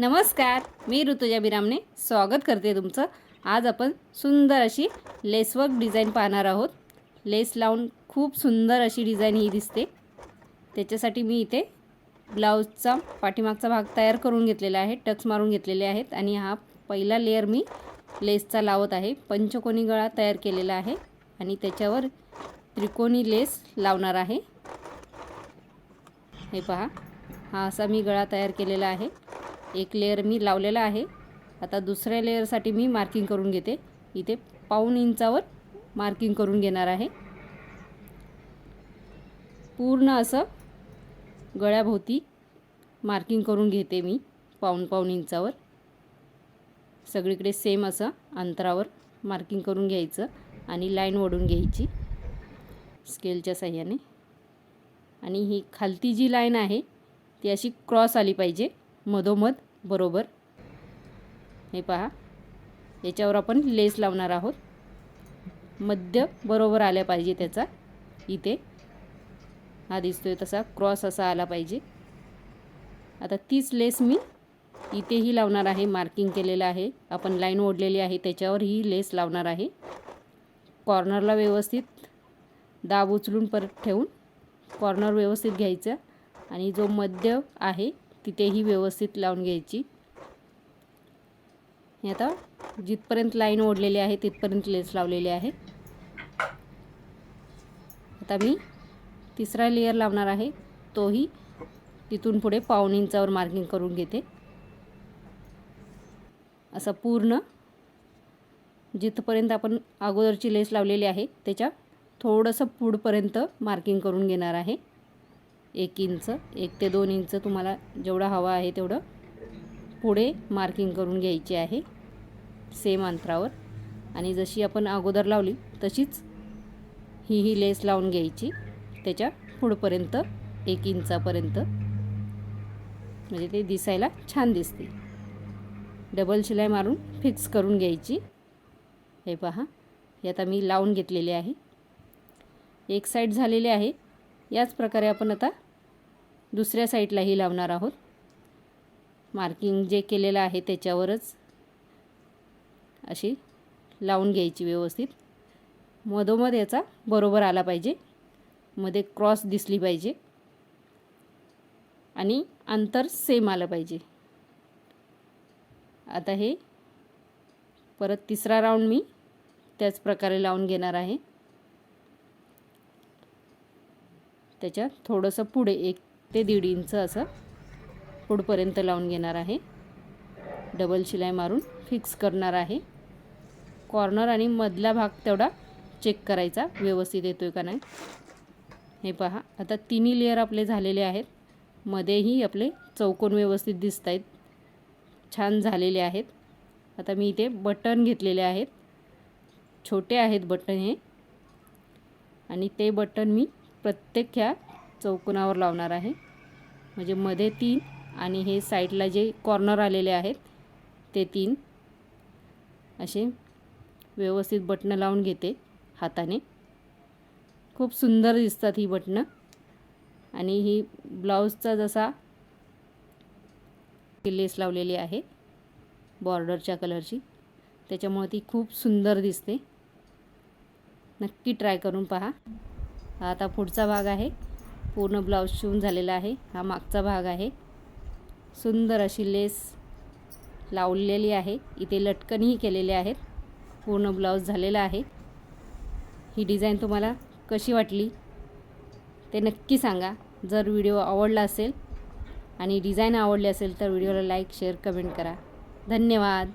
नमस्कार मी ऋतुजा बिरामने स्वागत करते तुमचं. आज आपण सुंदर अशी लेसवर्क डिझाईन पाहणार आहोत. लेस लावून खूप सुंदर अशी डिझाईन ही दिसते. त्याच्यासाठी मी इथे ब्लाऊजचा पाठीमागचा भाग तयार करून घेतलेला आहे टक्स मारून घेतलेले आहेत आणि हा पहिला लेअर मी लेसचा लावत आहे. पंचकोनी गळा तयार केलेला आहे आणि त्याच्यावर त्रिकोणी लेस लावणार आहे. हे पहा हा असा मी गळा तयार केलेला आहे. एक लेअर मी लावलेला आहे. आता दुसऱ्या लेअरसाठी मी मार्किंग करून घेते. इथे पाऊण इंचावर मार्किंग करून घेणार आहे. पूर्ण असं गळ्याभोवती मार्किंग करून घेते मी पाऊण पाऊण इंचावर. सगळीकडे सेम असं अंतरावर मार्किंग करून घ्यायचं आणि लाईन ओढून घ्यायची स्केलच्या साह्याने आणि ही खालती जी लाईन आहे ती अशी क्रॉस आली पाहिजे. मधोमध बरोबर. हे पहा. याच्यावर आपण लेस लावणार आहोत. मध्य बरोबर आल्या पाहिजे त्याचा. इथे. हा दिसतोय तसा. क्रॉस असा आला पाहिजे. आता तीच लेस मी इथेही लावणार आहे. मार्किंग केलेलं आहे. आपण लाईन ओढलेली आहे. त्याच्यावर ही लेस लावणार आहे. कॉर्नरला व्यवस्थित दाब उचलून परत ठेवून कॉर्नर व्यवस्थित घ्यायचं. आणि जो मध्य आहे तिथेही व्यवस्थित लावून घ्यायची. हे आता जिथपर्यंत लाईन ओढलेली आहे तिथपर्यंत लेस लावलेली आहे. आता मी तिसरा लेयर लावणार आहे. तोही तिथून पुढे पाऊण इंचावर मार्किंग करून घेते. असं पूर्ण जिथपर्यंत आपण अगोदरची लेस लावलेली आहे त्याच्या थोडंसं पुढपर्यंत मार्किंग करून घेणार आहे. एक इंच एक ते दोन इंच तुम्हाला जेवढा हवा आहे तेवढं पुढे मार्किंग करून घ्यायची आहे. सेम अंतरावर. आणि जशी आपण अगोदर लावली तशीच ही ही लेस लावून घ्यायची. त्याच्या पुढपर्यंत एक इंचापर्यंत. म्हणजे ते दिसायला छान दिसते. डबल शिलाई मारून फिक्स करून घ्यायची. हे पहा. हे आता मी लावून घेतलेले आहे. एक साईड झालेले आहे. याच प्रकारे आपण आता दुसऱ्या साईडलाही लावणार आहोत. मार्किंग जे केलेलं आहे त्याच्यावरच अशी लावून घ्यायची व्यवस्थित. मधोमध याचा बरोबर आला पाहिजे. मध्ये क्रॉस दिसली पाहिजे. आणि अंतर सेम आलं पाहिजे. आता हे परत तिसरा राऊंड मी त्याच प्रकारे लावून घेणार आहे. त्याच्या थोडंसं पुढे एक ते दीड इंच असं पुढपर्यंत लावून घेणार आहे. डबल शिलाई मारून फिक्स करणार आहे. कॉर्नर आणि मधला भाग तेवढा चेक करायचा व्यवस्थित येतो आहे का नाही. हे पहा आता तिन्ही लेअर आपले झालेले आहेत. मध्येही आपले चौकोन व्यवस्थित दिसत आहेत छान झालेले आहेत. आता मी इथे बटन घेतलेले आहेत. छोटे आहेत बटन हे. आणि ते बटन मी प्रत्येक ह्या चौकोनावर लावणार आहे. म्हणजे मध्ये तीन आणि हे साईडला जे कॉर्नर आलेले आहेत ते तीन असे व्यवस्थित बटणं लावून घेते हाताने. खूप सुंदर दिसतात ही बटणं. आणि ही ब्लाऊजचा जसा लेस लावलेली आहे बॉर्डरच्या कलरची त्याच्यामुळे ती खूप सुंदर दिसते. नक्की ट्राय करून पहा. हा आता पुढचा भाग आहे. पूर्ण ब्लाऊज शिवून झालेला आहे. हा मागचा भाग आहे. सुंदर अशी लेस लावलेली आहे. इथे लटकनही केलेले आहेत. पूर्ण ब्लाऊज झालेला आहे. ही डिझाईन तुम्हाला कशी वाटली ते नक्की सांगा. जर व्हिडिओ आवडला असेल आणि डिझाईन आवडली असेल तर व्हिडिओला लाईक शेअर कमेंट करा. धन्यवाद.